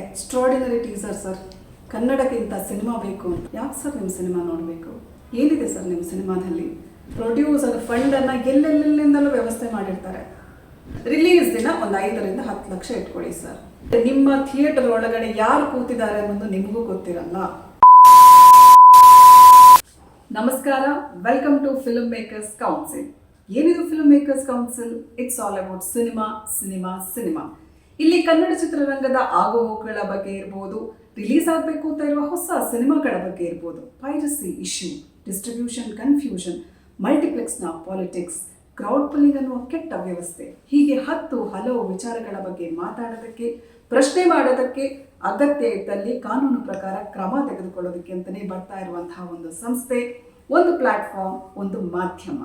Extraordinary teaser sir ಕನ್ನಡಕ್ಕಿಂತ cinema ಬೇಕು ಯಾಕೆ ಸರ್ ನಿಮ್ಮ ಸಿನಿಮಾ ನೋಡಬೇಕು? ಏನಿದೆ ಸರ್ ನಿಮ್ಮ ಸಿನಿಮಾದಲ್ಲಿ ಪ್ರೊಡ್ಯೂಸರ್ ಫಂಡನ್ನು ಎಲ್ಲೆಲ್ಲಿಂದಲೂ ವ್ಯವಸ್ಥೆ ಮಾಡಿರ್ತಾರೆ. ರಿಲೀಸ್ ದಿನ ಒಂದು ಐದರಿಂದ ಹತ್ತು ಲಕ್ಷ ಇಟ್ಕೊಳ್ಳಿ ಸರ್ ನಿಮ್ಮ ಥಿಯೇಟರ್ ಒಳಗಡೆ ಯಾರು ಕೂತಿದ್ದಾರೆ ಅನ್ನೋದು ನಿಮಗೂ ಗೊತ್ತಿರಲ್ಲ. ನಮಸ್ಕಾರ welcome to film makers council ಏನಿದು film makers council it's all about cinema cinema cinema ಇಲ್ಲಿ ಕನ್ನಡ ಚಿತ್ರರಂಗದ ಆಗುಹೋಗುಗಳ ಬಗ್ಗೆ ಇರಬಹುದು ರಿಲೀಸ್ ಆಗಬೇಕು ಅಂತ ಇರುವ ಹೊಸ ಸಿನಿಮಾಗಳ ಬಗ್ಗೆ ಇರ್ಬೋದು. ಪೈರಸಿ ಇಶ್ಯೂ ಡಿಸ್ಟ್ರಿಬ್ಯೂಷನ್ ಕನ್ಫ್ಯೂಷನ್ ಮಲ್ಟಿಪ್ಲೆಕ್ಸ್ನ ಪಾಲಿಟಿಕ್ಸ್ ಕ್ರೌಡ್ ಪುಲ್ಲಿಂಗ್ ಅನ್ನುವ ಕೆಟ್ಟ ವ್ಯವಸ್ಥೆ. ಹೀಗೆ ಹತ್ತು ಹಲವು ವಿಚಾರಗಳ ಬಗ್ಗೆ ಮಾತಾಡೋದಕ್ಕೆ, ಪ್ರಶ್ನೆ ಮಾಡೋದಕ್ಕೆ ಅಗತ್ಯ ಇದ್ದಲ್ಲಿ ಕಾನೂನು ಪ್ರಕಾರ ಕ್ರಮ ತೆಗೆದುಕೊಳ್ಳೋದಕ್ಕೆ ಅಂತಲೇ ಬರ್ತಾ ಇರುವಂತಹ ಒಂದು ಸಂಸ್ಥೆ, ಒಂದು ಪ್ಲಾಟ್ಫಾರ್ಮ್ ಒಂದು ಮಾಧ್ಯಮ.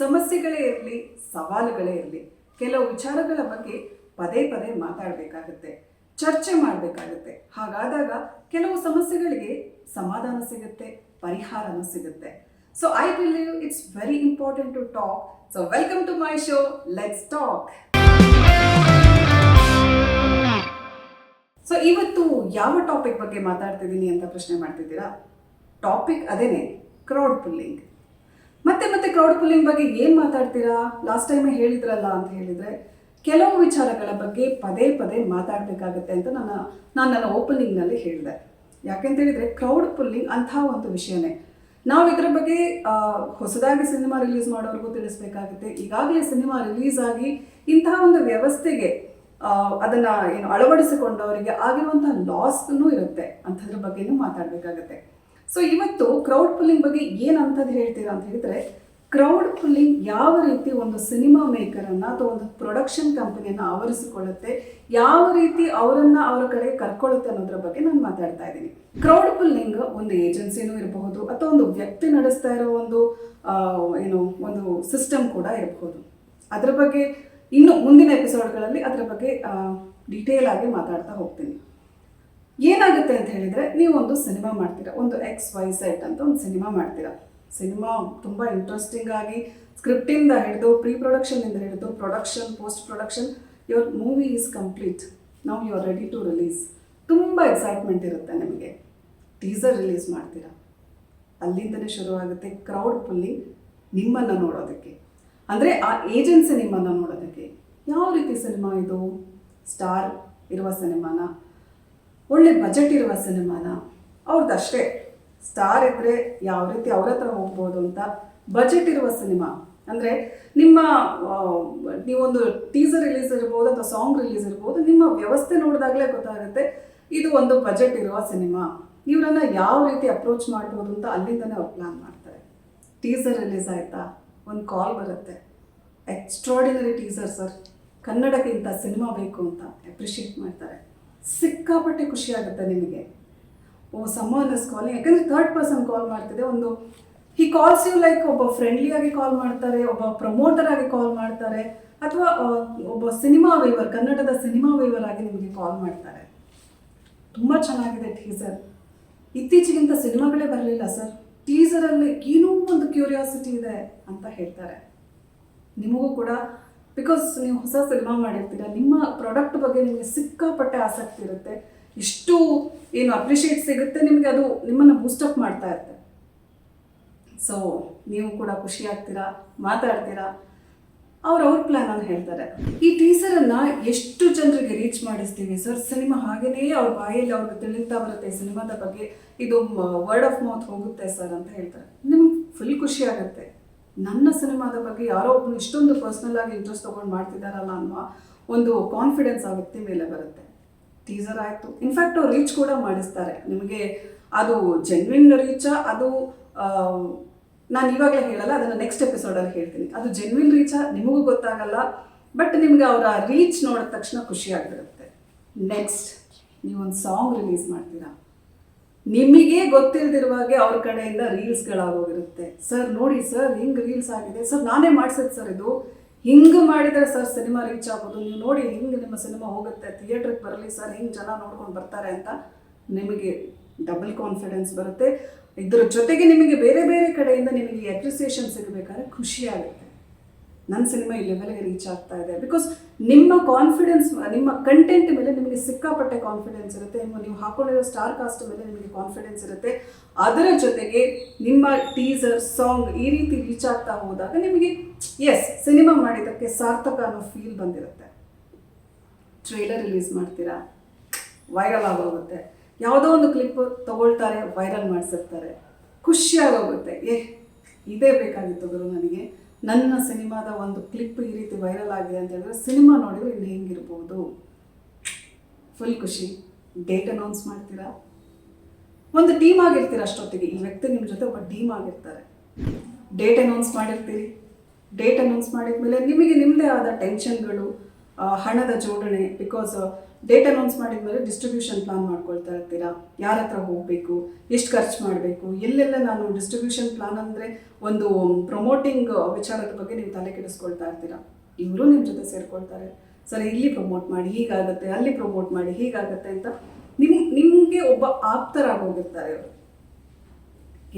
ಸಮಸ್ಯೆಗಳೇ ಇರಲಿ, ಸವಾಲುಗಳೇ ಇರಲಿ, ಕೆಲವು ವಿಚಾರಗಳ ಬಗ್ಗೆ ಪದೇ ಪದೇ ಮಾತಾಡಬೇಕಾಗುತ್ತೆ, ಚರ್ಚೆ ಮಾಡಬೇಕಾಗುತ್ತೆ. ಹಾಗಾದಾಗ ಕೆಲವು ಸಮಸ್ಯೆಗಳಿಗೆ ಸಮಾಧಾನ ಸಿಗುತ್ತೆ, ಪರಿಹಾರನೂ ಸಿಗುತ್ತೆ. So I believe it's very important to talk so welcome to my show let's talk so ಇವತ್ತು ಯಾವ ಟಾಪಿಕ್ ಬಗ್ಗೆ ಮಾತಾಡ್ತಿದ್ದೀನಿ ಅಂತ ಪ್ರಶ್ನೆ ಮಾಡ್ತಿದ್ದೀರಾ? ಟಾಪಿಕ್ ಅದೇನೆ ಕ್ರೌಡ್ ಪುಲ್ಲಿಂಗ್ ಮತ್ತೆ ಮತ್ತೆ ಕ್ರೌಡ್ ಪುಲ್ಲಿಂಗ್ ಬಗ್ಗೆ ಏನು ಮಾತಾಡ್ತೀರಾ? ಲಾಸ್ಟ್ ಟೈಮ್ ಹೇಳಿದ್ರಲ್ಲ ಅಂತ ಹೇಳಿದರೆ, ಕೆಲವು ವಿಚಾರಗಳ ಬಗ್ಗೆ ಪದೇ ಪದೇ ಮಾತಾಡಬೇಕಾಗತ್ತೆ ಅಂತ ನನ್ನ, ನಾನು ನನ್ನ ಓಪನಿಂಗ್ನಲ್ಲಿ ಹೇಳಿದೆ. ಯಾಕೆಂತ ಹೇಳಿದರೆ ಕ್ರೌಡ್ ಪುಲ್ಲಿಂಗ್ ಅಂಥ ಒಂದು ವಿಷಯನೇ. ನಾವು ಇದರ ಬಗ್ಗೆ ಹೊಸದಾಗಿ ಸಿನಿಮಾ ರಿಲೀಸ್ ಮಾಡೋರಿಗೂ ತಿಳಿಸ್ಬೇಕಾಗುತ್ತೆ. ಈಗಾಗಲೇ ಸಿನಿಮಾ ರಿಲೀಸ್ ಆಗಿ ಇಂತಹ ಒಂದು ವ್ಯವಸ್ಥೆಗೆ ಅದನ್ನು ಅದನ್ನ ಏನು ಅಳವಡಿಸಿಕೊಂಡವರಿಗೆ ಆಗಿರುವಂತಹ ಲಾಸ್ನೂ ಇರುತ್ತೆ. ಅಂಥದ್ರ ಬಗ್ಗೆನೂ ಮಾತಾಡಬೇಕಾಗತ್ತೆ. ಸೊ ಇವತ್ತು ಕ್ರೌಡ್ ಪುಲ್ಲಿಂಗ್ ಬಗ್ಗೆ ಏನಂತದ್ದು ಹೇಳ್ತೀರಾ ಅಂತ ಹೇಳಿದ್ರೆ ಕ್ರೌಡ್ ಪುಲ್ಲಿಂಗ್ ಯಾವ ರೀತಿ ಒಂದು ಸಿನಿಮಾ ಮೇಕರನ್ನು ಅಥವಾ ಒಂದು ಪ್ರೊಡಕ್ಷನ್ ಕಂಪನಿಯನ್ನು ಆವರಿಸಿಕೊಳ್ಳುತ್ತೆ, ಯಾವ ರೀತಿ ಅವರನ್ನು ಅವರ ಕಡೆ ಕರ್ಕೊಳ್ಳುತ್ತೆ ಅನ್ನೋದ್ರ ಬಗ್ಗೆ ನಾನು ಮಾತಾಡ್ತಾ ಇದ್ದೀನಿ. ಕ್ರೌಡ್ ಪುಲ್ಲಿಂಗ್ ಒಂದು ಏಜೆನ್ಸಿನೂ ಇರಬಹುದು ಅಥವಾ ಒಂದು ವ್ಯಕ್ತಿ ನಡೆಸ್ತಾ ಇರೋ ಒಂದು ಏನು, ಒಂದು ಸಿಸ್ಟಮ್ ಕೂಡ ಇರಬಹುದು. ಅದ್ರ ಬಗ್ಗೆ ಇನ್ನು ಮುಂದಿನ ಎಪಿಸೋಡ್ಗಳಲ್ಲಿ ಅದರ ಬಗ್ಗೆ ಡೀಟೇಲ್ ಆಗಿ ಮಾತಾಡ್ತಾ ಹೋಗ್ತೀನಿ. ಏನಾಗುತ್ತೆ ಅಂತ ಹೇಳಿದರೆ, ನೀವು ಒಂದು ಸಿನಿಮಾ ಮಾಡ್ತೀರಾ, ಒಂದು ಎಕ್ಸ್ ವೈ ಸೆಟ್ ಅಂತ ಒಂದು ಸಿನಿಮಾ ಮಾಡ್ತೀರಾ. ಸಿನಿಮಾ ತುಂಬ ಇಂಟ್ರೆಸ್ಟಿಂಗ್ ಆಗಿ ಸ್ಕ್ರಿಪ್ಟಿಂದ ಹಿಡಿದು ಪ್ರೀ ಪ್ರೊಡಕ್ಷನಿಂದ ಹಿಡಿದು production post production your movie is complete ನಾವು you are ready to release ತುಂಬ ಎಕ್ಸೈಟ್ಮೆಂಟ್ ಇರುತ್ತೆ ನಿಮಗೆ. ಟೀಸರ್ ರಿಲೀಸ್ ಮಾಡ್ತೀರಾ. ಅಲ್ಲಿಂದನೇ ಶುರುವಾಗುತ್ತೆ ಕ್ರೌಡ್ ಫುಲ್ಲಿ ನಿಮ್ಮನ್ನು ನೋಡೋದಕ್ಕೆ. ಅಂದರೆ ಆ ಏಜೆನ್ಸಿ ನಿಮ್ಮನ್ನು ನೋಡೋದಕ್ಕೆ. ಯಾವ ರೀತಿ ಸಿನಿಮಾ ಇದು? ಸ್ಟಾರ್ ಇರುವ ಸಿನಿಮಾನ? ಒಳ್ಳೆ ಬಜೆಟ್ ಇರುವ ಸಿನಿಮಾನ ಅವ್ರದ್ದು ಅಷ್ಟೇ. ಸ್ಟಾರ್ ಇದ್ದರೆ ಯಾವ ರೀತಿ ಅವ್ರ ಹತ್ರ ಹೋಗ್ಬೋದು ಅಂತ ಬಜೆಟ್ ಇರುವ ಸಿನಿಮಾ. ಅಂದರೆ ನಿಮ್ಮ ನೀವೊಂದು ಟೀಸರ್ ರಿಲೀಸ್ ಇರ್ಬೋದು ಅಥವಾ ಸಾಂಗ್ ರಿಲೀಸ್ ಇರ್ಬೋದು, ನಿಮ್ಮ ವ್ಯವಸ್ಥೆ ನೋಡಿದಾಗಲೇ ಗೊತ್ತಾಗುತ್ತೆ ಇದು ಒಂದು ಬಜೆಟ್ ಇರುವ ಸಿನಿಮಾ. ಇವರನ್ನ ಯಾವ ರೀತಿ ಅಪ್ರೋಚ್ ಮಾಡ್ಬೋದು ಅಂತ ಅಲ್ಲಿಂದನೇ ಅವ್ರು ಪ್ಲ್ಯಾನ್ ಮಾಡ್ತಾರೆ. ಟೀಸರ್ ರಿಲೀಸ್ ಆಯಿತಾ? ಒಂದು ಕಾಲ್ ಬರುತ್ತೆ. ಎಕ್ಸ್ಟ್ರಾಡಿನರಿ ಟೀಸರ್ ಸರ್ ಕನ್ನಡಕ್ಕಿಂತ ಸಿನಿಮಾ ಬೇಕು ಅಂತ ಅಪ್ರಿಷಿಯೇಟ್ ಮಾಡ್ತಾರೆ. ಸಿಕ್ಕಾಪಟ್ಟೆ ಖುಷಿ ಆಗುತ್ತೆ ನಿಮಗೆ. ಓ ಸಮ್ಮನ್ ಇಸ್ ಕಾಲಿಂಗ್ ಯಾಕಂದರೆ ಥರ್ಡ್ ಪರ್ಸನ್ ಕಾಲ್ ಮಾಡ್ತಿದೆ. ಒಂದು ಹಿ ಕಾಲ್ಸ್ ಯು ಲೈಕ್ ಒಬ್ಬ ಫ್ರೆಂಡ್ಲಿಯಾಗಿ ಕಾಲ್ ಮಾಡ್ತಾರೆ, ಒಬ್ಬ ಪ್ರಮೋಟರ್ ಆಗಿ ಕಾಲ್ ಮಾಡ್ತಾರೆ, ಅಥವಾ ಒಬ್ಬ ಸಿನಿಮಾ ವೈವರ್ ಕನ್ನಡದ ಸಿನಿಮಾ ವೈವರ್ ಆಗಿ ನಿಮಗೆ ಕಾಲ್ ಮಾಡ್ತಾರೆ. ತುಂಬ ಚೆನ್ನಾಗಿದೆ ಟೀಸರ್ ಇತ್ತೀಚೆಗಿಂತ ಸಿನಿಮಾಗಳೇ ಬರಲಿಲ್ಲ ಸರ್ ಟೀಸರಲ್ಲಿ ಏನೂ ಒಂದು ಕ್ಯೂರಿಯಾಸಿಟಿ ಇದೆ ಅಂತ ಹೇಳ್ತಾರೆ. ನಿಮಗೂ ಕೂಡ ಬಿಕಾಸ್ ನೀವು ಹೊಸ ಸಿನಿಮಾ ಮಾಡಿರ್ತೀರ, ನಿಮ್ಮ ಪ್ರಾಡಕ್ಟ್ ಬಗ್ಗೆ ನಿಮಗೆ ಸಿಕ್ಕಾಪಟ್ಟೆ ಆಸಕ್ತಿ ಇರುತ್ತೆ. ಇಷ್ಟು ಏನು ಅಪ್ರಿಷಿಯೇಟ್ ಸಿಗುತ್ತೆ, ನಿಮಗೆ ಅದು ನಿಮ್ಮನ್ನು ಬೂಸ್ಟಪ್ ಮಾಡ್ತಾ ಇರುತ್ತೆ. ಸೊ ನೀವು ಕೂಡ ಖುಷಿ ಆಗ್ತೀರಾ, ಮಾತಾಡ್ತೀರಾ? ಅವ್ರು ಅವ್ರ ಪ್ಲಾನ್ ಅಂತ ಹೇಳ್ತಾರೆ. ಈ ಟೀಸರನ್ನು ಎಷ್ಟು ಜನರಿಗೆ ರೀಚ್ ಮಾಡಿಸ್ತೀವಿ ಸರ್ ಸಿನಿಮಾ ಹಾಗೆಯೇ ಅವ್ರ ಬಾಯಲ್ಲಿ ಅವ್ರಿಗೆ ತಿಳಿತಾ ಬರುತ್ತೆ ಸಿನಿಮಾದ ಬಗ್ಗೆ. ಇದು ವರ್ಡ್ ಆಫ್ ಮೌತ್ ಹೋಗುತ್ತೆ ಸರ್ ಅಂತ ಹೇಳ್ತಾರೆ. ನಿಮ್ಗೆ ಫುಲ್ ಖುಷಿ ಆಗುತ್ತೆ. ನನ್ನ ಸಿನಿಮಾದ ಬಗ್ಗೆ ಯಾರೋ ಒಬ್ಬರು ಇಷ್ಟೊಂದು ಪರ್ಸ್ನಲ್ ಆಗಿ ಇಂಟ್ರೆಸ್ಟ್ ತೊಗೊಂಡು ಮಾಡ್ತಿದ್ದಾರಲ್ಲ ಅನ್ನುವ ಒಂದು ಕಾನ್ಫಿಡೆನ್ಸ್ ಆ ವ್ಯಕ್ತಿ ಮೇಲೆ ಬರುತ್ತೆ. ಟೀಸರ್ ಆಯಿತು. ಇನ್ಫ್ಯಾಕ್ಟ್ ಅವ್ರು ರೀಚ್ ಕೂಡ ಮಾಡಿಸ್ತಾರೆ. ನಿಮಗೆ ಅದು ಜೆನ್ವಿನ್ ರೀಚಾ ಅದು ನಾನು ಇವಾಗಲೇ ಹೇಳಲ್ಲ, ಅದನ್ನು ನೆಕ್ಸ್ಟ್ ಎಪಿಸೋಡಲ್ಲಿ ಹೇಳ್ತೀನಿ. ಅದು ಜೆನ್ವಿನ್ ರೀಚಾ ನಿಮಗೂ ಗೊತ್ತಾಗಲ್ಲ. ಬಟ್ ನಿಮ್ಗೆ ಅವರ ರೀಚ್ ನೋಡಿದ ತಕ್ಷಣ ಖುಷಿ ನೆಕ್ಸ್ಟ್ ನೀವೊಂದು ಸಾಂಗ್ ರಿಲೀಸ್ ಮಾಡ್ತೀರಾ? ನಿಮಗೆ ಗೊತ್ತಿಲ್ದಿರುವಾಗೆ ಅವ್ರ ಕಡೆಯಿಂದ ರೀಲ್ಸ್ಗಳಾಗೋಗಿರುತ್ತೆ. ಸರ್, ನೋಡಿ ಸರ್, ಹಿಂಗೆ ರೀಲ್ಸ್ ಆಗಿದೆ. ಸರ್, ನಾನೇ ಮಾಡಿಸಿದ್ ಸರ್ ಇದು. ಹಿಂಗೆ ಮಾಡಿದರೆ ಸರ್ ಸಿನಿಮಾ ರೀಚ್ ಆಗೋದು. ನೀವು ನೋಡಿ ಹಿಂಗೆ ನಿಮ್ಮ ಸಿನಿಮಾ ಹೋಗುತ್ತೆ, ಥಿಯೇಟ್ರಿಗೆ ಬರಲಿ ಸರ್, ಹಿಂಗೆ ಜನ ನೋಡ್ಕೊಂಡು ಬರ್ತಾರೆ ಅಂತ ನಿಮಗೆ ಡಬಲ್ ಕಾನ್ಫಿಡೆನ್ಸ್ ಬರುತ್ತೆ. ಇದರ ಜೊತೆಗೆ ನಿಮಗೆ ಬೇರೆ ಬೇರೆ ಕಡೆಯಿಂದ ನಿಮಗೆ ಅಪ್ರಿಸಿಯೇಷನ್ ಸಿಗಬೇಕಾದ್ರೆ ಖುಷಿ ಆಗುತ್ತೆ ನನ್ನ ಸಿನಿಮಾ ಈ ಲೆವೆಲ್ಗೆ ರೀಚ್ ಆಗ್ತಾ ಇದೆ. ಬಿಕಾಸ್ ನಿಮ್ಮ ಕಾನ್ಫಿಡೆನ್ಸ್ ನಿಮ್ಮ ಕಂಟೆಂಟ್ ಮೇಲೆ ನಿಮಗೆ ಸಿಕ್ಕಾಪಟ್ಟೆ ಕಾನ್ಫಿಡೆನ್ಸ್ ಇರುತ್ತೆ. ನಿಮ್ಮ ನೀವು ಹಾಕೊಂಡಿರೋ ಸ್ಟಾರ್ ಕಾಸ್ಟ್ ಮೇಲೆ ನಿಮಗೆ ಕಾನ್ಫಿಡೆನ್ಸ್ ಇರುತ್ತೆ. ಅದರ ಜೊತೆಗೆ ನಿಮ್ಮ ಟೀಸರ್ ಸಾಂಗ್ ಈ ರೀತಿ ರೀಚ್ ಆಗ್ತಾ ಹೋದಾಗ ನಿಮಗೆ ಎಸ್ ಸಿನಿಮಾ ಮಾಡಿದ್ದಕ್ಕೆ ಸಾರ್ಥಕ ಅನ್ನೋ ಫೀಲ್ ಬಂದಿರುತ್ತೆ. ಟ್ರೇಲರ್ ರಿಲೀಸ್ ಮಾಡ್ತೀರಾ? ವೈರಲ್ ಆಗೋಗುತ್ತೆ. ಯಾವುದೋ ಒಂದು ಕ್ಲಿಪ್ ತಗೊಳ್ತಾರೆ ವೈರಲ್ ಮಾಡಿಸಿರ್ತಾರೆ. ಖುಷಿಯಾಗೋಗುತ್ತೆ. ಏ, ಇದೇ ಬೇಕಾಗಿತ್ತು ಗುರು ನನಗೆ. ನನ್ನ ಸಿನಿಮಾದ ಒಂದು ಕ್ಲಿಪ್ ಈ ರೀತಿ ವೈರಲ್ ಆಗಿದೆ ಅಂತ ಹೇಳಿದ್ರೆ ಸಿನಿಮಾ ನೋಡಿದ್ರೆ ಇನ್ನು ಹೆಂಗಿರ್ಬೋದು? ಫುಲ್ ಖುಷಿ. ಡೇಟ್ ಅನೌನ್ಸ್ ಮಾಡ್ತೀರಾ? ಒಂದು ಟೀಮ್ ಆಗಿರ್ತೀರ ಅಷ್ಟೊತ್ತಿಗೆ. ಈ ವ್ಯಕ್ತಿ ನಿಮ್ಮ ಜೊತೆ ಒಬ್ಬ ಟೀಮ್ ಆಗಿರ್ತಾರೆ. ಡೇಟ್ ಅನೌನ್ಸ್ ಮಾಡಿರ್ತೀರಿ. ಡೇಟ್ ಅನೌನ್ಸ್ ಮಾಡಿದ್ಮೇಲೆ ನಿಮಗೆ ನಿಮ್ಮದೇ ಆದ ಟೆನ್ಷನ್ಗಳು ಹಣದ ಜೋಡಣೆ ಬಿಕಾಸ್ ಡೇಟ್ ಅನೌನ್ಸ್ ಮಾಡಿದ ಮೇಲೆ ಡಿಸ್ಟ್ರಿಬ್ಯೂಷನ್ ಪ್ಲಾನ್ ಮಾಡ್ಕೊಳ್ತಾ ಇರ್ತೀರಾ? ಯಾರ ಹತ್ರ ಹೋಗಬೇಕು? ಎಷ್ಟು ಖರ್ಚು ಮಾಡಬೇಕು? ಎಲ್ಲೆಲ್ಲ ನಾನು ಡಿಸ್ಟ್ರಿಬ್ಯೂಷನ್ ಪ್ಲಾನ್ ಅಂದರೆ ಒಂದು ಪ್ರಮೋಟಿಂಗ್ ವಿಚಾರದ ಬಗ್ಗೆ ನೀವು ತಲೆ ಕೆಡಿಸ್ಕೊಳ್ತಾ ಇರ್ತೀರಾ? ಇವರು ನಿಮ್ಮ ಜೊತೆ ಸೇರ್ಕೊಳ್ತಾರೆ. ಸರಿ, ಇಲ್ಲಿ ಪ್ರಮೋಟ್ ಮಾಡಿ, ಹೀಗಾಗುತ್ತೆ, ಅಲ್ಲಿ ಪ್ರಮೋಟ್ ಮಾಡಿ, ಹೀಗಾಗುತ್ತೆ ಅಂತ ನಿಮ್, ನಿಮಗೆ ಒಬ್ಬ ಆಪ್ತರಾಗಿ ಹೋಗಿರ್ತಾರೆ ಅವರು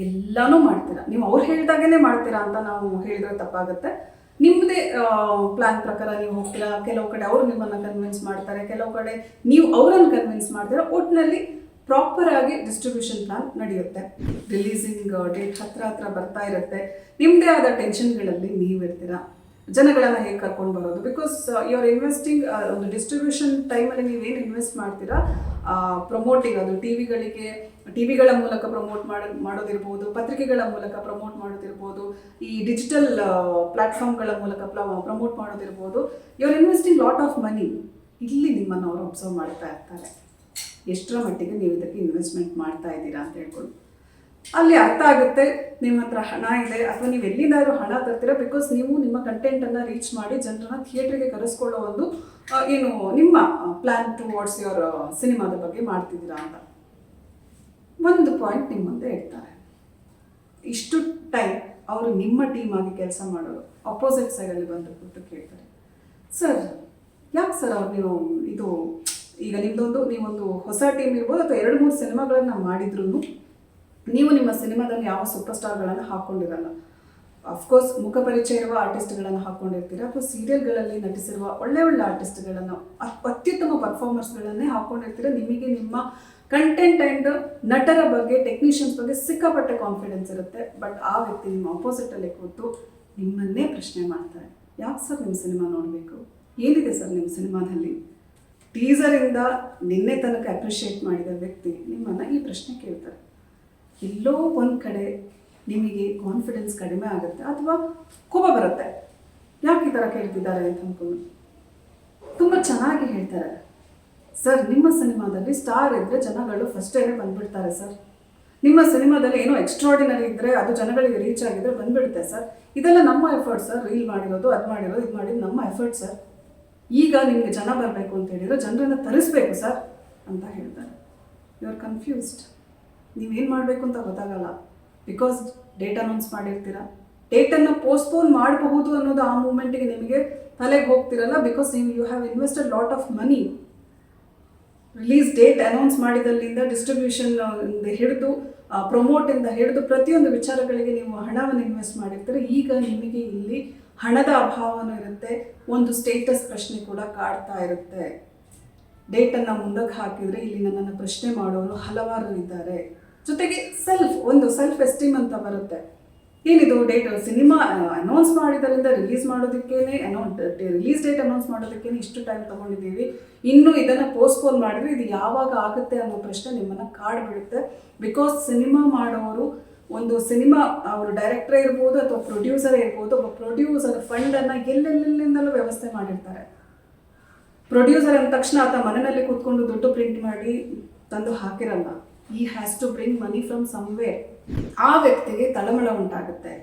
ಎಲ್ಲಾನು ಮಾಡ್ತೀರಾ? ನೀವು ಅವ್ರು ಹೇಳ್ದಾಗೇನೆ ಮಾಡ್ತೀರಾ ಅಂತ ನಾವು ಹೇಳಿದ್ರೆ ತಪ್ಪಾಗುತ್ತೆ. ನಿಮ್ಮದೇ ಪ್ಲಾನ್ ಪ್ರಕಾರ ನೀವು ಹೋಗ್ತೀರಾ? ಕೆಲವು ಕಡೆ ಅವರು ನಿಮ್ಮನ್ನು ಕನ್ವಿನ್ಸ್ ಮಾಡ್ತಾರೆ, ಕೆಲವು ಕಡೆ ನೀವು ಅವರನ್ನು ಕನ್ವಿನ್ಸ್ ಮಾಡ್ತೀರಾ. ಒಟ್ಟಿನಲ್ಲಿ ಪ್ರಾಪರ್ ಆಗಿ ಡಿಸ್ಟ್ರಿಬ್ಯೂಷನ್ ಪ್ಲಾನ್ ನಡೆಯುತ್ತೆ. ರಿಲೀಸಿಂಗ್ ಡೇಟ್ ಹತ್ರ ಹತ್ರ ಬರ್ತಾ ಇರುತ್ತೆ. ನಿಮ್ಮದೇ ಆದ ಟೆನ್ಷನ್ಗಳಲ್ಲಿ ನೀವಿರ್ತೀರಾ? ಜನಗಳನ್ನ ಹೇಗೆ ಕರ್ಕೊಂಡು ಬರೋದು ಬಿಕಾಸ್ ಯು ಆರ್ ಇನ್ವೆಸ್ಟಿಂಗ್ ಒಂದು ಡಿಸ್ಟ್ರಿಬ್ಯೂಷನ್ ಟೈಮಲ್ಲಿ ನೀವೇನು ಇನ್ವೆಸ್ಟ್ ಮಾಡ್ತೀರಾ? ಪ್ರಮೋಟಿಂಗ್ ಅದು ಟಿ ವಿಗಳಿಗೆ, ಟಿ ವಿಗಳ ಮೂಲಕ ಪ್ರಮೋಟ್ ಮಾಡ, ಮಾಡೋದಿರ್ಬೋದು, ಪತ್ರಿಕೆಗಳ ಮೂಲಕ ಪ್ರಮೋಟ್ ಮಾಡೋದಿರ್ಬೋದು, ಈ ಡಿಜಿಟಲ್ ಪ್ಲಾಟ್ಫಾರ್ಮ್ಗಳ ಮೂಲಕ promote ಮಾಡೋದಿರ್ಬೋದು. You are investing lot of money ಇಲ್ಲಿ ನಿಮ್ಮನ್ನು ಅವರು ಅಬ್ಸರ್ವ್ ಮಾಡ್ತಾ ಇರ್ತಾರೆ. ಎಷ್ಟರ ಮಟ್ಟಿಗೆ ನೀವು ಇದಕ್ಕೆ ಇನ್ವೆಸ್ಟ್ಮೆಂಟ್ ಮಾಡ್ತಾ ಇದ್ದೀರಾ ಅಂತ ಹೇಳ್ಕೊಂಡು. ಅಲ್ಲಿ ಅರ್ಥ ಆಗುತ್ತೆ, ನಿಮ್ಮ ಹತ್ರ ಹಣ ಇದೆ, ಅಥವಾ ನೀವು ಎಲ್ಲಿಂದಾದ್ರೂ ಹಣ ತರ್ತೀರಾ ಬಿಕಾಸ್ ನೀವು ನಿಮ್ಮ ಕಂಟೆಂಟನ್ನು ರೀಚ್ ಮಾಡಿ ಜನರನ್ನ ಥಿಯೇಟ್ರಿಗೆ ಕರೆಸ್ಕೊಳ್ಳೋ ಒಂದು ಏನು ನಿಮ್ಮ ಪ್ಲ್ಯಾನ್ ಟುವರ್ಡ್ಸ್ ಯುವರ್ ಸಿನಿಮಾದ ಬಗ್ಗೆ ಮಾಡ್ತಿದ್ದೀರಾ ಅಂತ. ಒಂದು ಪಾಯಿಂಟ್ ನಿಮ್ಮ ಮುಂದೆ ಇಡ್ತಾರೆ ಇಷ್ಟು ಟೈಮ್ ಅವರು ನಿಮ್ಮ ಟೀಮ್ ಆಗಿ ಕೆಲಸ ಮಾಡೋರು ಅಪೋಸಿಟ್ ಸೈಡಲ್ಲಿ ಬಂದು ಕೂತು ಕೇಳ್ತಾರೆ. ಸರ್ ಯಾಕೆ ಸರ್ ಅವ್ರು ನೀವು ಇದು, ಈಗ ನಿಮ್ಮದೊಂದು ನೀವೊಂದು ಹೊಸ ಟೀಮ್ ಇರ್ಬೋದು, ಅಥವಾ ಎರಡು, ಮೂರು ಸಿನಿಮಾಗಳನ್ನು ಮಾಡಿದ್ರು ನೀವು ನಿಮ್ಮ ಸಿನಿಮಾದಲ್ಲಿ ಯಾವ ಸೂಪರ್ ಸ್ಟಾರ್ಗಳನ್ನು ಹಾಕ್ಕೊಂಡಿರಲ್ಲ ಅಫ್ಕೋರ್ಸ್ ಮುಖ ಪರಿಚಯ ಇರುವ ಆರ್ಟಿಸ್ಟ್ಗಳನ್ನು ಹಾಕ್ಕೊಂಡಿರ್ತೀರ ಅಥವಾ ಸೀರಿಯಲ್ಗಳಲ್ಲಿ ನಟಿಸಿರುವ ಒಳ್ಳೆ ಒಳ್ಳೆ ಆರ್ಟಿಸ್ಟ್ಗಳನ್ನು ಅತ್ಯುತ್ತಮ ಪರ್ಫಾರ್ಮರ್ಸ್ಗಳನ್ನೇ ಹಾಕ್ಕೊಂಡಿರ್ತೀರ ನಿಮಗೆ ನಿಮ್ಮ ಕಂಟೆಂಟ್ ಆ್ಯಂಡ್ ನಟರ ಬಗ್ಗೆ ಟೆಕ್ನಿಷಿಯನ್ಸ್ ಬಗ್ಗೆ ಸಿಕ್ಕಾಪಟ್ಟೆ ಕಾನ್ಫಿಡೆನ್ಸ್ ಇರುತ್ತೆ. ಬಟ್ ಆ ವ್ಯಕ್ತಿ ನಿಮ್ಮ ಆಪೋಸಿಟಲ್ಲಿ ಕೂತು ನಿಮ್ಮನ್ನೇ ಪ್ರಶ್ನೆ ಮಾಡ್ತಾರೆ. ಯಾಕೆ ಸರ್ ನಿಮ್ಮ ಸಿನಿಮಾ ನೋಡಬೇಕು? ಏನಿದೆ ಸರ್ ನಿಮ್ಮ ಸಿನಿಮಾದಲ್ಲಿ? ಟೀಸರಿಂದ ನಿನ್ನೆ ತನಕ ಅಪ್ರಿಷಿಯೇಟ್ ಮಾಡಿದ ವ್ಯಕ್ತಿ ನಿಮ್ಮನ್ನು ಈ ಪ್ರಶ್ನೆ ಕೇಳ್ತಾರೆ. ಎಲ್ಲೋ ಒಂದು ಕಡೆ ನಿಮಗೆ ಕಾನ್ಫಿಡೆನ್ಸ್ ಕಡಿಮೆ ಆಗುತ್ತೆ ಅಥವಾ ಕೋಪ ಬರುತ್ತೆ. ಯಾಕೆ ಈ ಥರ ಕೇಳ್ತಿದ್ದಾರೆ ಅಂತ ಅಂದ್ಕೊಂಡು ತುಂಬ ಚೆನ್ನಾಗಿ ಹೇಳ್ತಾರೆ. ಸರ್, ನಿಮ್ಮ ಸಿನಿಮಾದಲ್ಲಿ ಸ್ಟಾರ್ ಇದ್ದರೆ ಜನಗಳು ಫಸ್ಟೇ ಬಂದ್ಬಿಡ್ತಾರೆ ಸರ್. ನಿಮ್ಮ ಸಿನಿಮಾದಲ್ಲಿ ಏನೋ ಎಕ್ಸ್ಟ್ರಾಡಿನರಿ ಇದ್ದರೆ ಅದು ಜನಗಳಿಗೆ ರೀಚ್ ಆಗಿದ್ರೆ ಬಂದ್ಬಿಡುತ್ತೆ ಸರ್. ಇದೆಲ್ಲ ನಮ್ಮ ಎಫರ್ಟ್ ಸರ್. ರೀಲ್ ಮಾಡಿರೋದು, ಅದು ಮಾಡಿರೋದು, ಇದು ಮಾಡಿದ್ದು ನಮ್ಮ ಎಫರ್ಟ್ ಸರ್. ಈಗ ನಿಮಗೆ ಜನ ಬರಬೇಕು ಅಂತ ಹೇಳಿದ್ರೆ ಜನರನ್ನು ತರಿಸ್ಬೇಕು ಸರ್ ಅಂತ ಹೇಳ್ತಾರೆ. ಯು ಆರ್ ಕನ್ಫ್ಯೂಸ್ಡ್ ನೀವೇನು ಮಾಡಬೇಕು ಅಂತ ಗೊತ್ತಾಗಲ್ಲ. ಬಿಕಾಸ್ ಡೇಟ್ ಅನೌನ್ಸ್ ಮಾಡಿರ್ತೀರ? ಡೇಟನ್ನು ಪೋಸ್ಟ್ಪೋನ್ ಮಾಡಬಹುದು ಅನ್ನೋದು ಆ ಮೂಮೆಂಟಿಗೆ ನಿಮಗೆ ತಲೆಗೆ ಹೋಗ್ತಿರಲ್ಲ ಬಿಕಾಸ್ ನೀವು you have invested lot of money release date announce ಮಾಡಿದಲ್ಲಿಂದ distribution ಹಿಡಿದು ಪ್ರಮೋಟಿಂದ ಹಿಡಿದು ಪ್ರತಿಯೊಂದು ವಿಚಾರಗಳಿಗೆ ನೀವು ಹಣವನ್ನು ಇನ್ವೆಸ್ಟ್ ಮಾಡಿರ್ತೀರ. ಈಗ ನಿಮಗೆ ಇಲ್ಲಿ ಹಣದ ಅಭಾವನೂ ಇರುತ್ತೆ, ಒಂದು ಸ್ಟೇಟಸ್ ಪ್ರಶ್ನೆ ಕೂಡ ಕಾಡ್ತಾ ಇರುತ್ತೆ. ಡೇಟನ್ನು ಮುಂದಕ್ಕೆ ಹಾಕಿದರೆ ಇಲ್ಲಿ ನನ್ನನ್ನು ಪ್ರಶ್ನೆ ಮಾಡೋರು ಹಲವಾರು ಇದ್ದಾರೆ. ಜೊತೆಗೆ ಸೆಲ್ಫ್ ಒಂದು ಸೆಲ್ಫ್ ಎಸ್ಟೀಮ್ ಅಂತ ಬರುತ್ತೆ. ಏನಿದು ಡೇಟ್ ಸಿನಿಮಾ ಅನೌನ್ಸ್ ಮಾಡಿದ್ರಿಂದ ರಿಲೀಸ್ ಮಾಡೋದಕ್ಕೇನೆ ರಿಲೀಸ್ ಡೇಟ್ ಅನೌನ್ಸ್ ಮಾಡೋದಕ್ಕೇನೆ ಇಷ್ಟು ಟೈಮ್ ತಗೊಂಡಿದ್ದೀವಿ. ಇನ್ನು ಇದನ್ನು ಪೋಸ್ಟ್ಪೋನ್ ಮಾಡಿದ್ರೆ ಇದು ಯಾವಾಗ ಆಗುತ್ತೆ ಅನ್ನೋ ಪ್ರಶ್ನೆ ನಿಮ್ಮನ್ನು ಕಾಡ್ಬಿಡುತ್ತೆ ಬಿಕಾಸ್ ಸಿನಿಮಾ ಮಾಡೋರು ಒಂದು ಸಿನಿಮಾ ಅವರು ಡೈರೆಕ್ಟರ್ ಇರ್ಬೋದು ಅಥವಾ ಪ್ರೊಡ್ಯೂಸರ್ ಇರ್ಬೋದು, ಒಬ್ಬ ಪ್ರೊಡ್ಯೂಸರ್ ಫಂಡನ್ನು ಎಲ್ಲೆಲ್ಲಿಂದಲೂ ವ್ಯವಸ್ಥೆ ಮಾಡಿರ್ತಾರೆ. ಪ್ರೊಡ್ಯೂಸರ್ ಅಂದ ತಕ್ಷಣ ಆತ ಮನೆಯಲ್ಲಿ ಕೂತ್ಕೊಂಡು ದುಡ್ಡು ಪ್ರಿಂಟ್ ಮಾಡಿ ತಂದು ಹಾಕಿರಲ್ಲ. He has to bring money from somewhere ಆ ವ್ಯಕ್ತಿಗೆ ತಳಮಳ ಉಂಟಾಗುತ್ತೆ.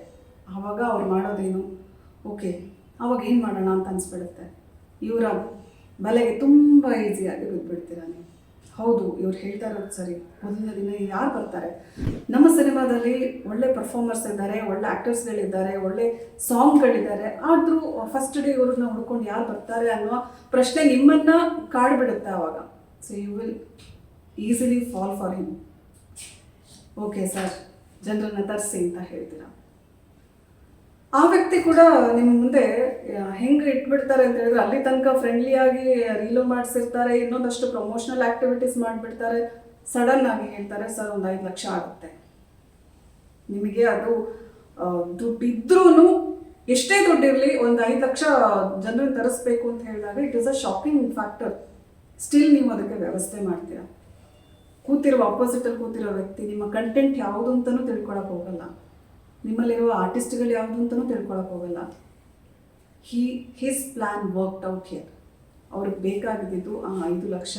ಆವಾಗ ಅವ್ರು ಮಾಡೋದೇನು? ಓಕೆ ಅವಾಗ ಏನು ಮಾಡೋಣ ಅಂತ ಅನಿಸ್ಬಿಡುತ್ತೆ. ಇವರ ಬಲೆಗೆ ತುಂಬ ಈಸಿಯಾಗಿ ಬಿದ್ದುಬಿಡ್ತೀರ ನೀವು? ಹೌದು, ಇವ್ರು ಹೇಳ್ತಾ ಇರೋದು ಸರಿ. ಮೊದಲನೇ ದಿನ ಯಾರು ಬರ್ತಾರೆ? ನಮ್ಮ ಸಿನಿಮಾದಲ್ಲಿ ಒಳ್ಳೆ ಪರ್ಫಾರ್ಮರ್ಸ್ ಇದ್ದಾರೆ, ಒಳ್ಳೆ ಆ್ಯಕ್ಟರ್ಸ್ಗಳಿದ್ದಾರೆ ಒಳ್ಳೆ ಸಾಂಗ್ಗಳಿದ್ದಾರೆ ಆದರೂ ಫಸ್ಟ್ ಡೇ ಇವ್ರನ್ನ ಹುಡ್ಕೊಂಡು ಯಾರು ಬರ್ತಾರೆ ಅನ್ನೋ ಪ್ರಶ್ನೆ ನಿಮ್ಮನ್ನು ಕಾಡ್ಬಿಡುತ್ತೆ ಆವಾಗ so you will easily fall for him. Okay sir, ಜನರನ್ನ ತರಿಸಿ ಅಂತ ಹೇಳ್ತೀರಾ? ಆ ವ್ಯಕ್ತಿ ಕೂಡ ನಿಮ್ಮ ಮುಂದೆ ಹೆಂಗೆ ಇಟ್ಬಿಡ್ತಾರೆ ಅಂತ ಹೇಳಿದ್ರೆ, ಅಲ್ಲಿ ತನಕ ಫ್ರೆಂಡ್ಲಿ ಆಗಿ ರೀಲು ಮಾಡಿಸಿರ್ತಾರೆ, ಇನ್ನೊಂದಷ್ಟು ಪ್ರಮೋಷನಲ್ ಆ್ಯಕ್ಟಿವಿಟೀಸ್ ಮಾಡಿಬಿಡ್ತಾರೆ ಸಡನ್ ಆಗಿ ಹೇಳ್ತಾರೆ, ಸರ್, ಒಂದು ಐದು ಲಕ್ಷ ಆಗುತ್ತೆ. ನಿಮಗೆ ಅದು ದುಡ್ಡಿದ್ರೂ ಎಷ್ಟೇ ದುಡ್ಡಿರಲಿ, ಒಂದು ಐದು ಲಕ್ಷ ಜನರನ್ನು ತರಿಸ್ಬೇಕು ಅಂತ ಹೇಳಿದಾಗ it is a shocking factor still ನೀವು ಅದಕ್ಕೆ ವ್ಯವಸ್ಥೆ ಮಾಡ್ತೀರಾ? ಕೂತಿರುವ ಅಪೋಸಿಟಲ್ಲಿ ಕೂತಿರೋ ವ್ಯಕ್ತಿ, ನಿಮ್ಮ ಕಂಟೆಂಟ್ ಯಾವುದು ಅಂತಲೂ ತಿಳ್ಕೊಳಕ್ಕೆ ಹೋಗಲ್ಲ. ನಿಮ್ಮಲ್ಲಿರುವ ಆರ್ಟಿಸ್ಟ್ಗಳು ಯಾವುದು ಅಂತಲೂ ತಿಳ್ಕೊಳಕ್ಕೆ ಹೋಗಲ್ಲ. He his plan worked out here ಅವ್ರಿಗೆ ಬೇಕಾಗಿದ್ದು ಆ ಐದು ಲಕ್ಷ.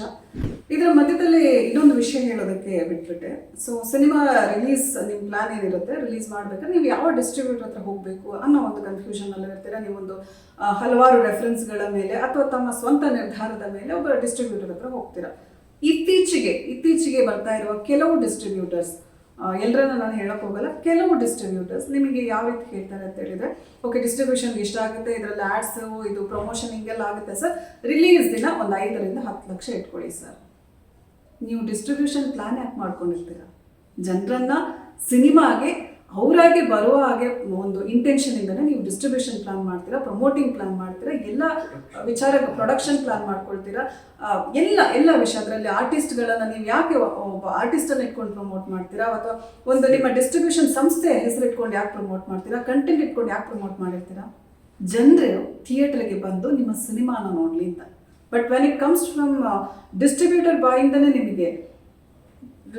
ಇದರ ಮಧ್ಯದಲ್ಲಿ ಇನ್ನೊಂದು ವಿಷಯ ಹೇಳೋದಕ್ಕೆ ಬಿಟ್ಬಿಟ್ಟೆ. ಸೊ ಸಿನಿಮಾ ರಿಲೀಸ್ ನಿಮ್ಮ ಪ್ಲಾನ್ ಏನಿರುತ್ತೆ ರಿಲೀಸ್ ಮಾಡಬೇಕಾದ್ರೆ ನೀವು ಯಾವ ಡಿಸ್ಟ್ರಿಬ್ಯೂಟರ್ ಹತ್ರ ಹೋಗಬೇಕು ಅನ್ನೋ ಒಂದು ಕನ್ಫ್ಯೂಷನ್ ಅಲ್ಲಿ ಇರ್ತೀರಾ? ನೀವೊಂದು ಹಲವಾರು ರೆಫರೆನ್ಸ್ಗಳ ಮೇಲೆ ಅಥವಾ ತಮ್ಮ ಸ್ವಂತ ನಿರ್ಧಾರದ ಮೇಲೆ ಒಬ್ಬ ಡಿಸ್ಟ್ರಿಬ್ಯೂಟರ್ ಹತ್ರ ಹೋಗ್ತೀರಾ? ಇತ್ತೀಚೆಗೆ ಇತ್ತೀಚೆಗೆ ಬರ್ತಾ ಇರುವ ಕೆಲವು ಡಿಸ್ಟ್ರಿಬ್ಯೂಟರ್ಸ್ ಎಲ್ಲರನ್ನ ನಾನು ಹೇಳಕ್ ಹೋಗಲ್ಲ. ಕೆಲವು ಡಿಸ್ಟ್ರಿಬ್ಯೂಟರ್ಸ್ ನಿಮಗೆ ಯಾವ ರೀತಿ ಹೇಳ್ತಾರೆ ಅಂತ ಹೇಳಿದ್ರೆ ಓಕೆ ಡಿಸ್ಟ್ರಿಬ್ಯೂಷನ್ ಇಷ್ಟ ಆಗುತ್ತೆ, ಇದರಲ್ಲಿ ಆಡ್ಸ್ ಇದು ಪ್ರಮೋಷನ್ ಹಿಂಗೆಲ್ಲ ಆಗುತ್ತೆ ಸರ್ ರಿಲೀಸ್ ದಿನ ಒಂದು ಐದರಿಂದ ಹತ್ತು ಲಕ್ಷ ಇಟ್ಕೊಳ್ಳಿ ಸರ್ ನೀವು ಡಿಸ್ಟ್ರಿಬ್ಯೂಷನ್ ಪ್ಲಾನ್ ಯಾಕೆ ಮಾಡ್ಕೊಂಡಿರ್ತೀರ? ಜನರನ್ನ ಸಿನಿಮಾಗೆ ಅವರಾಗೆ ಬರುವ ಹಾಗೆ ಒಂದು ಇಂಟೆನ್ಷನ್ ಇಂದನೇ ನೀವು ಡಿಸ್ಟ್ರಿಬ್ಯೂಷನ್ ಪ್ಲಾನ್ ಮಾಡ್ತೀರಾ ಪ್ರಮೋಟಿಂಗ್ ಪ್ಲಾನ್ ಮಾಡ್ತೀರಾ, ಎಲ್ಲ ವಿಚಾರ ಪ್ರೊಡಕ್ಷನ್ ಪ್ಲಾನ್ ಮಾಡ್ಕೊಳ್ತೀರಾ? ಎಲ್ಲ ಎಲ್ಲ ವಿಷಯ. ಅದರಲ್ಲಿ ಆರ್ಟಿಸ್ಟ್ಗಳನ್ನು ನೀವು ಯಾಕೆ ಒಬ್ಬ ಆರ್ಟಿಸ್ಟನ್ನು ಇಟ್ಕೊಂಡು ಪ್ರಮೋಟ್ ಮಾಡ್ತೀರಾ? ಅಥವಾ ಒಂದು ನಿಮ್ಮ ಡಿಸ್ಟ್ರಿಬ್ಯೂಷನ್ ಸಂಸ್ಥೆ ಹೆಸರು ಇಟ್ಕೊಂಡು ಯಾಕೆ ಪ್ರಮೋಟ್ ಮಾಡ್ತೀರಾ? ಕಂಟೆಂಟ್ ಇಟ್ಕೊಂಡು ಯಾಕೆ ಪ್ರಮೋಟ್ ಮಾಡಿರ್ತೀರಾ? ಜನರು ಥಿಯೇಟರ್ಗೆ ಬಂದು ನಿಮ್ಮ ಸಿನಿಮಾನ ನೋಡಲಿ ಅಂತ. But when it comes from distributor ಬಾಯಿಂದನೇ ನಿಮಗೆ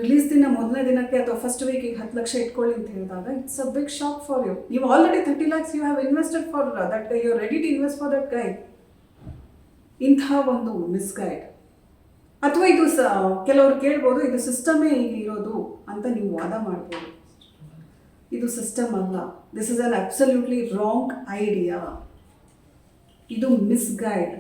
ರಿಲೀಸ್ ದಿನ ಮೊದಲನೇ ದಿನಕ್ಕೆ ಅಥವಾ ಫಸ್ಟ್ ವೀಕಿಗೆ ಹತ್ತು ಲಕ್ಷ ಇಟ್ಕೊಳ್ಳಿ ಅಂತ ಹೇಳಿದಾಗ it's a big shock for you ನೀವು already thirty lakhs you have invested for that you ready to invest for that guy ಇಂಥ ಒಂದು ಮಿಸ್ಗೈಡ್ ಅಥವಾ ಇದು ಸ, ಕೆಲವರು ಕೇಳ್ಬೋದು, ಇದು ಸಿಸ್ಟಮೇ ಇರೋದು ಅಂತ ನೀವು ವಾದ ಮಾಡ್ಬೋದು. ಇದು ಸಿಸ್ಟಮ್ ಅಲ್ಲ. This is an absolutely wrong idea ಇದು ಮಿಸ್ಗೈಡ್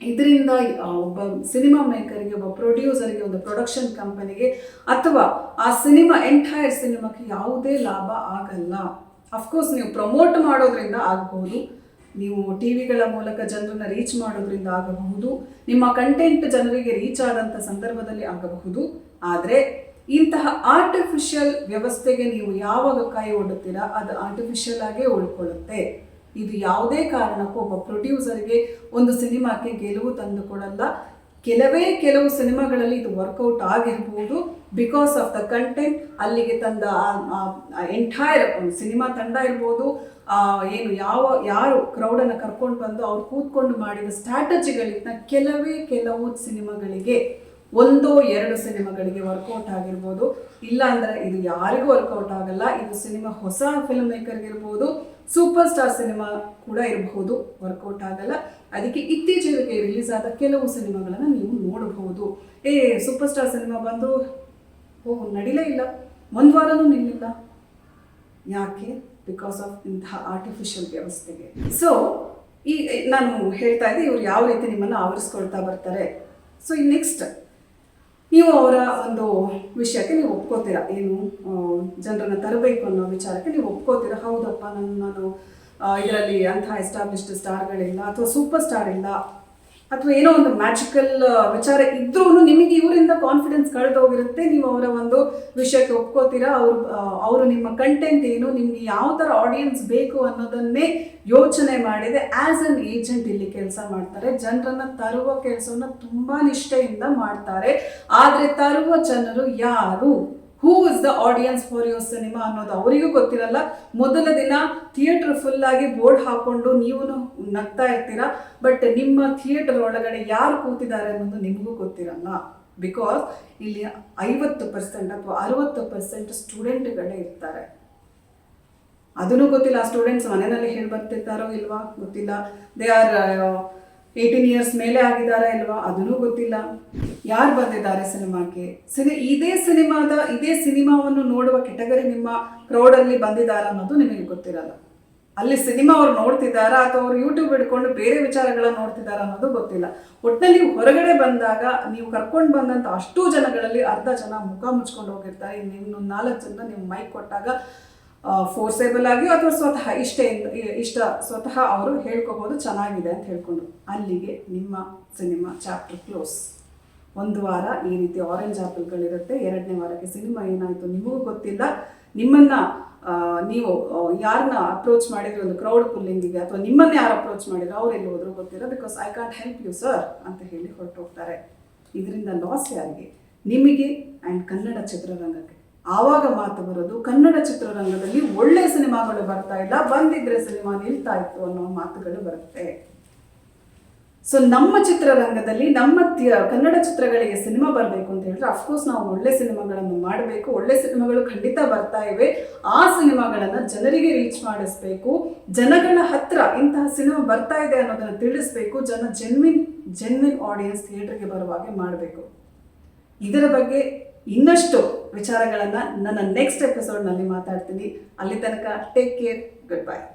ಇದರಿಂದ ಒಬ್ಬ ಸಿನಿಮಾ ಮೇಕರ್ಗೆ ಒಬ್ಬ ಪ್ರೊಡ್ಯೂಸರ್ಗೆ ಒಂದು ಪ್ರೊಡಕ್ಷನ್ ಕಂಪನಿಗೆ ಅಥವಾ ಆ ಸಿನಿಮಾ ಎಂಟೈರ್ ಸಿನಿಮಾಕ್ಕೆ ಯಾವುದೇ ಲಾಭ ಆಗಲ್ಲ. ಅಫ್ಕೋರ್ಸ್ ನೀವು ಪ್ರಮೋಟ್ ಮಾಡೋದ್ರಿಂದ ಆಗಬಹುದು ನೀವು ಟಿ ವಿಗಳ ಮೂಲಕ ಜನರನ್ನ ರೀಚ್ ಮಾಡೋದ್ರಿಂದ ಆಗಬಹುದು. ನಿಮ್ಮ ಕಂಟೆಂಟ್ ಜನರಿಗೆ ರೀಚ್ ಆದಂಥ ಸಂದರ್ಭದಲ್ಲಿ ಆಗಬಹುದು. ಆದರೆ, ಇಂತಹ ಆರ್ಟಿಫಿಷಿಯಲ್ ವ್ಯವಸ್ಥೆಗೆ ನೀವು ಯಾವಾಗ ಕೈ ಒಡ್ಡುತ್ತೀರಾ ಅದು ಆರ್ಟಿಫಿಷಿಯಲ್ ಆಗೇ ಉಳ್ಕೊಳ್ಳುತ್ತೆ. ಇದು ಯಾವುದೇ ಕಾರಣಕ್ಕೂ ಒಬ್ಬ ಪ್ರೊಡ್ಯೂಸರ್ಗೆ ಒಂದು ಸಿನಿಮಾಕ್ಕೆ ಗೆಲುವು ತಂದುಕೊಡಲ್ಲ ಕೆಲವೇ ಕೆಲವು ಸಿನಿಮಾಗಳಲ್ಲಿ ಇದು ವರ್ಕೌಟ್ ಆಗಿರ್ಬೋದು. ಬಿಕಾಸ್ ಆಫ್ ದ ಕಂಟೆಂಟ್, ಅಲ್ಲಿಗೆ ತಂದ ಎಂಟೈರ್ ಸಿನಿಮಾ ತಂಡ ಇರ್ಬೋದು. ಏನು ಯಾವ, ಯಾರು ಕ್ರೌಡನ್ನು ಕರ್ಕೊಂಡು ಬಂದು ಅವ್ರು ಕೂತ್ಕೊಂಡು ಮಾಡಿದ ಸ್ಟ್ರಾಟಜಿಗಳಿಂದ ಕೆಲವೇ ಕೆಲವು ಸಿನಿಮಾಗಳಿಗೆ ಒಂದೋ ಎರಡು ಸಿನಿಮಾಗಳಿಗೆ ವರ್ಕೌಟ್ ಆಗಿರ್ಬೋದು. ಇಲ್ಲ ಅಂದರೆ ಇದು ಯಾರಿಗೂ ವರ್ಕೌಟ್ ಆಗಲ್ಲ. ಇದು ಸಿನಿಮಾ ಹೊಸ ಫಿಲ್ಮ್ ಮೇಕರ್ಗೆ ಇರ್ಬೋದು ಸೂಪರ್ ಸ್ಟಾರ್ ಸಿನಿಮಾ ಕೂಡ ಇರಬಹುದು ವರ್ಕೌಟ್ ಆಗಲ್ಲ. ಅದಕ್ಕೆ ಇತ್ತೀಚೆಗೆ ರಿಲೀಸ್ ಆದ ಕೆಲವು ಸಿನಿಮಾಗಳನ್ನು ನೀವು ನೋಡಬಹುದು ಏ ಸೂಪರ್ ಸ್ಟಾರ್ ಸಿನಿಮಾ ಬಂದು, ಓ, ನಡಿಲೇ ಇಲ್ಲ. ಒಂದು ವಾರನೂ ನಿಲ್ಲಿಲ್ಲ. ಯಾಕೆ? ಬಿಕಾಸ್ ಆಫ್ ಇಂತಹ ಆರ್ಟಿಫಿಷಿಯಲ್ ವ್ಯವಸ್ಥೆಗೆ. ಸೊ ಈ, ನಾನು ಹೇಳ್ತಾ ಇದ್ದೆ ಇವರು ಯಾವ ರೀತಿ ನಿಮ್ಮನ್ನು ಆವರಿಸ್ಕೊಳ್ತಾ ಬರ್ತಾರೆ. ಸೊ ಈ ನೆಕ್ಸ್ಟ್ ಅವರ ಒಂದು ವಿಷಯಕ್ಕೆ ನೀವು ಒಪ್ಕೋತೀರಾ? ಏನು ಜನರನ್ನು ತರಬೇಕು ಅನ್ನೋ ವಿಚಾರಕ್ಕೆ ನೀವು ಒಪ್ಕೋತೀರಾ? ಹೌದಪ್ಪ ನನ್ನದು ನಾನು ಇದರಲ್ಲಿ ಅಂಥ ಎಸ್ಟಾಬ್ಲಿಷ್ಡ್ ಸ್ಟಾರ್ಗಳಿಲ್ಲ ಅಥವಾ ಸೂಪರ್ ಸ್ಟಾರ್ ಇಲ್ಲ. ಅಥವಾ ಏನೋ ಒಂದು ಮ್ಯಾಜಿಕಲ್ ವಿಚಾರ ಇದ್ರೂ ನಿಮಗೆ ಇವರಿಂದ ಕಾನ್ಫಿಡೆನ್ಸ್ ಕಳೆದೋಗಿರುತ್ತೆ ನೀವು ಅವರ ಒಂದು ವಿಷಯಕ್ಕೆ ಒಪ್ಕೋತೀರಾ? ಅವರು ಅವರು ನಿಮ್ಮ ಕಂಟೆಂಟ್ ಏನು, ನಿಮ್ಗೆ ಯಾವ ಥರ ಆಡಿಯನ್ಸ್ ಬೇಕು ಅನ್ನೋದನ್ನೇ ಯೋಚನೆ ಮಾಡಿದೆ. ಆ್ಯಸ್ ಅನ್ ಏಜೆಂಟ್ ಇಲ್ಲಿ ಕೆಲಸ ಮಾಡ್ತಾರೆ. ಜನರನ್ನ ತರುವ ಕೆಲಸವನ್ನ ತುಂಬಾ ನಿಷ್ಠೆಯಿಂದ ಮಾಡ್ತಾರೆ. ಆದರೆ ತರುವ ಜನರು ಯಾರು? Who is the audience for your cinema ಅನ್ನೋದು ಅವರಿಗೂ ಗೊತ್ತಿರಲ್ಲ. ಮೊದಲ ದಿನ ಥಿಯೇಟರ್ ಫುಲ್ ಆಗಿ ಬೋರ್ಡ್ ಹಾಕೊಂಡು ನೀವು ನಗ್ತಾ ಇರ್ತೀರಾ. ಬಟ್ ನಿಮ್ಮ ಥಿಯೇಟರ್ ಒಳಗಡೆ ಯಾರು ಕೂತಿದ್ದಾರೆ ಅನ್ನೋದು ನಿಮಗೂ ಗೊತ್ತಿರಲ್ಲ. ಬಿಕಾಸ್ ಇಲ್ಲಿ ಐವತ್ತು ಪರ್ಸೆಂಟ್ ಅಥವಾ ಅರವತ್ತು ಪರ್ಸೆಂಟ್ ಸ್ಟೂಡೆಂಟ್ಗಳೇ ಇರ್ತಾರೆ. ಅದನ್ನು ಗೊತ್ತಿಲ್ಲ, ಆ ಸ್ಟೂಡೆಂಟ್ಸ್ ಮನೆಯಲ್ಲಿ ಹೇಳಿ ಬರ್ತಿರ್ತಾರೋ ಇಲ್ವಾ ಗೊತ್ತಿಲ್ಲ. ದೇ ಆರ್ ಏಯ್ಟೀನ್ ಇಯರ್ಸ್ ಮೇಲೆ ಆಗಿದ್ದಾರಾ ಅಲ್ವಾ ಅದನ್ನೂ ಗೊತ್ತಿಲ್ಲ. ಯಾರು ಬಂದಿದ್ದಾರೆ ಸಿನಿಮಾಕ್ಕೆ? ಸಿನಿ, ಇದೇ ಸಿನಿಮಾದ, ಇದೇ ಸಿನಿಮಾವನ್ನು ನೋಡುವ ಕೆಟಗರಿ ನಿಮ್ಮ ಕ್ರೌಡಲ್ಲಿ ಬಂದಿದ್ದಾರೆ ಅನ್ನೋದು ನಿಮಗೆ ಗೊತ್ತಿರಲ್ಲ. ಅಲ್ಲಿ ಸಿನಿಮಾ ಅವ್ರು ನೋಡ್ತಿದ್ದಾರಾ ಅಥವಾ ಅವ್ರು ಯೂಟ್ಯೂಬ್ ಹಿಡ್ಕೊಂಡು ಬೇರೆ ವಿಚಾರಗಳನ್ನ ನೋಡ್ತಿದ್ದಾರಾ ಅನ್ನೋದು ಗೊತ್ತಿಲ್ಲ. ಒಟ್ಟಿನಲ್ಲಿ ಹೊರಗಡೆ ಬಂದಾಗ ನೀವು ಕರ್ಕೊಂಡು ಬಂದಂಥ ಅಷ್ಟೂ ಜನಗಳಲ್ಲಿ ಅರ್ಧ ಜನ ಮುಖ ಮುಚ್ಕೊಂಡು ಹೋಗಿರ್ತಾರೆ. ಇನ್ನು ನಾಲ್ಕು ಜನ ನೀವು ಮೈಕ್ ಕೊಟ್ಟಾಗ ಫೋರ್ಸೇಬಲ್ ಆಗಿ ಅಥವಾ ಸ್ವತಃ ಇಷ್ಟ ಇಷ್ಟ ಸ್ವತಃ ಅವರು ಹೇಳ್ಕೋಬೋದು, ಚೆನ್ನಾಗಿದೆ ಅಂತ ಹೇಳ್ಕೊಂಡು ಅಲ್ಲಿಗೆ ನಿಮ್ಮ ಸಿನಿಮಾ ಚಾಪ್ಟರ್ ಕ್ಲೋಸ್ ಒಂದು ವಾರ ಈ ರೀತಿ ಆರೆಂಜ್ ಆಪಲ್ಗಳಿರುತ್ತೆ ಎರಡನೇ ವಾರಕ್ಕೆ ಸಿನಿಮಾ ಏನಾಯಿತು ನಿಮಗೂ ಗೊತ್ತಿಲ್ಲ. ನಿಮ್ಮನ್ನ ನೀವು ಯಾರನ್ನ ಅಪ್ರೋಚ್ ಮಾಡಿದ್ರೆ, ಒಂದು ಕ್ರೌಡ್ ಪುಲ್ಲಿಂಗಿಗೆ ಅಥವಾ ನಿಮ್ಮನ್ನೇ ಯಾರು ಅಪ್ರೋಚ್ ಮಾಡಿದ್ರು ಅವ್ರು ಎಲ್ಲಿ ಹೋದ್ರು ಗೊತ್ತಿಲ್ಲ. Because I can't help you sir ಅಂತ ಹೇಳಿ ಹೊರಟೋಗ್ತಾರೆ. ಇದರಿಂದ ಲಾಸ್ ಯಾರಿಗೆ? ನಿಮಗೆ ಆ್ಯಂಡ್ ಕನ್ನಡ ಚಿತ್ರರಂಗಕ್ಕೆ. ಆವಾಗ ಮಾತು ಬರೋದು ಕನ್ನಡ ಚಿತ್ರರಂಗದಲ್ಲಿ ಒಳ್ಳೆ ಸಿನಿಮಾಗಳು ಬರ್ತಾ ಇಲ್ಲ, ಬಂದಿದ್ರೆ ಸಿನಿಮಾ ನಿಲ್ತಾ ಇತ್ತು ಅನ್ನೋ ಮಾತುಗಳು ಬರುತ್ತೆ. ಸೊ ನಮ್ಮ ಚಿತ್ರರಂಗದಲ್ಲಿ ನಮ್ಮ ಕನ್ನಡ ಚಿತ್ರಗಳಿಗೆ ಸಿನಿಮಾ ಬರಬೇಕು ಅಂತ ಹೇಳಿದ್ರೆ ಅಫ್ಕೋರ್ಸ್ ನಾವು ಒಳ್ಳೆ ಸಿನಿಮಾಗಳನ್ನು ಮಾಡಬೇಕು, ಒಳ್ಳೆ ಸಿನಿಮಾಗಳು ಖಂಡಿತ ಬರ್ತಾ ಇವೆ. ಆ ಸಿನಿಮಾಗಳನ್ನು ಜನರಿಗೆ ರೀಚ್ ಮಾಡಿಸ್ಬೇಕು. ಜನಗಳ ಹತ್ರ ಇಂತಹ ಸಿನಿಮಾ ಬರ್ತಾ ಇದೆ ಅನ್ನೋದನ್ನು ತಿಳಿಸ್ಬೇಕು. ಜನ ಜೆನ್ವಿನ್ ಜೆನ್ವಿನ್ ಆಡಿಯನ್ಸ್ ಥಿಯೇಟರ್ಗೆ ಬರುವಾಗೆ ಮಾಡಬೇಕು. ಇದರ ಬಗ್ಗೆ ಇನ್ನಷ್ಟು ವಿಚಾರಗಳನ್ನು ನನ್ನ ನೆಕ್ಸ್ಟ್ ಎಪಿಸೋಡ್ನಲ್ಲಿ ಮಾತಾಡ್ತೀನಿ. ಅಲ್ಲಿ ತನಕ ಟೇಕ್ ಕೇರ್ ಗುಡ್ ಬೈ